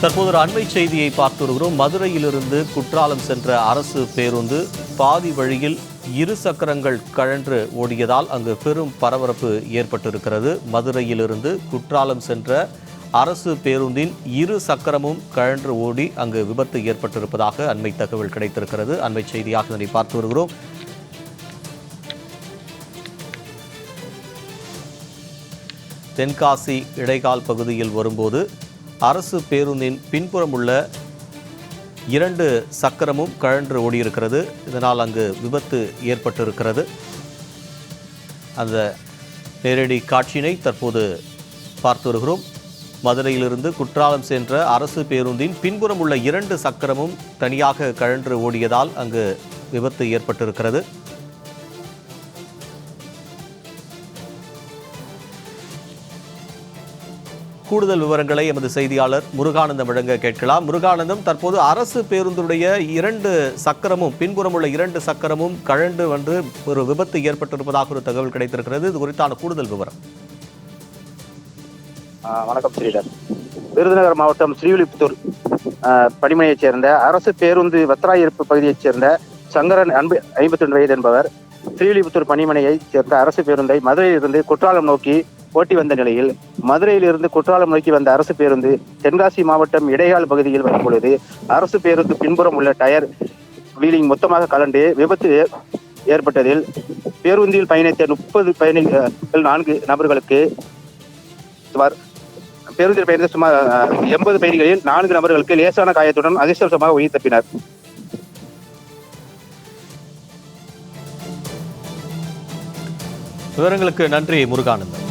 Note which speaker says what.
Speaker 1: தற்போது ஒரு அண்மை செய்தியை பார்த்து வருகிறோம். மதுரையிலிருந்து குற்றாலம் சென்ற அரசு பேருந்து பாதி வழியில் இரு சக்கரங்கள் கழன்று ஓடியதால் அங்கு பெரும் பரபரப்பு ஏற்பட்டிருக்கிறது. மதுரையிலிருந்து குற்றாலம் சென்ற அரசு பேருந்தின் இரு சக்கரமும் கழன்று ஓடி அங்கு விபத்து ஏற்பட்டிருப்பதாக அண்மை தகவல் கிடைத்திருக்கிறது. அண்மை செய்தியாக இதனை பார்த்து வருகிறோம். தென்காசி இடைக்கால் பகுதியில் வரும்போது அரசு பேருந்தின் பின்புறம் உள்ள இரண்டு சக்கரமும் கழன்று ஓடியிருக்கிறது. இதனால் அங்கு விபத்து ஏற்பட்டிருக்கிறது. அந்த நேரடி காட்சியினை தற்போது பார்த்து வருகிறோம். மதுரையிலிருந்து குற்றாலம் சென்ற அரசு பேருந்தின் பின்புறம் உள்ள இரண்டு சக்கரமும் தனியாக கழன்று ஓடியதால் அங்கு விபத்து ஏற்பட்டிருக்கிறது. கூடுதல் விவரங்களை எமது செய்தியாளர் முருகானந்தம் வழங்க கேட்கலாம். முருகானந்தம் தற்போது அரசு பேருந்துடைய இரண்டு சக்கரமும் பின்புறம் உள்ள இரண்டு சக்கரமும் கழண்டு வந்து ஒரு விபத்து ஏற்பட்டிருப்பதாக ஒரு தகவல் கிடைத்திருக்கிறது. இது குறித்தான கூடுதல் விவரம்.
Speaker 2: வணக்கம் ஸ்ரீதர். விருதுநகர் மாவட்டம் ஸ்ரீவில்லிபுத்தூர் பணிமனையைச் சேர்ந்த அரசு பேருந்து வத்ராயிருப்பு பகுதியைச் சேர்ந்த சங்கரன் அன்பு ஐம்பத்தி ரெண்டு வயது என்பவர் ஸ்ரீவில்லிபுத்தூர் பணிமனையைச் சேர்ந்த அரசு பேருந்தை மதுரையிலிருந்து குற்றாலம் நோக்கி ஓட்டி வந்த நிலையில் மதுரையிலிருந்து குற்றாலம் நோக்கி வந்த அரசு பேருந்து தென்காசி மாவட்டம் இடையால் பகுதியில் வரும் பொழுது அரசு பேருந்து பின்புறம் உள்ள டயர் வீலிங் மொத்தமாக கலண்டு விபத்து ஏற்பட்டதில் பேருந்தில் பயணித்த முப்பது பயணிகள் நான்கு நபர்களுக்கு சுமார் பேருந்தில் பயணித்த சுமார் எண்பது பயணிகளில் நான்கு நபர்களுக்கு லேசான காயத்துடன் அதிர்ஷ்டவசமாக உயிர் தப்பினர்.
Speaker 1: விவரங்களுக்கு நன்றி முருகானந்தன்.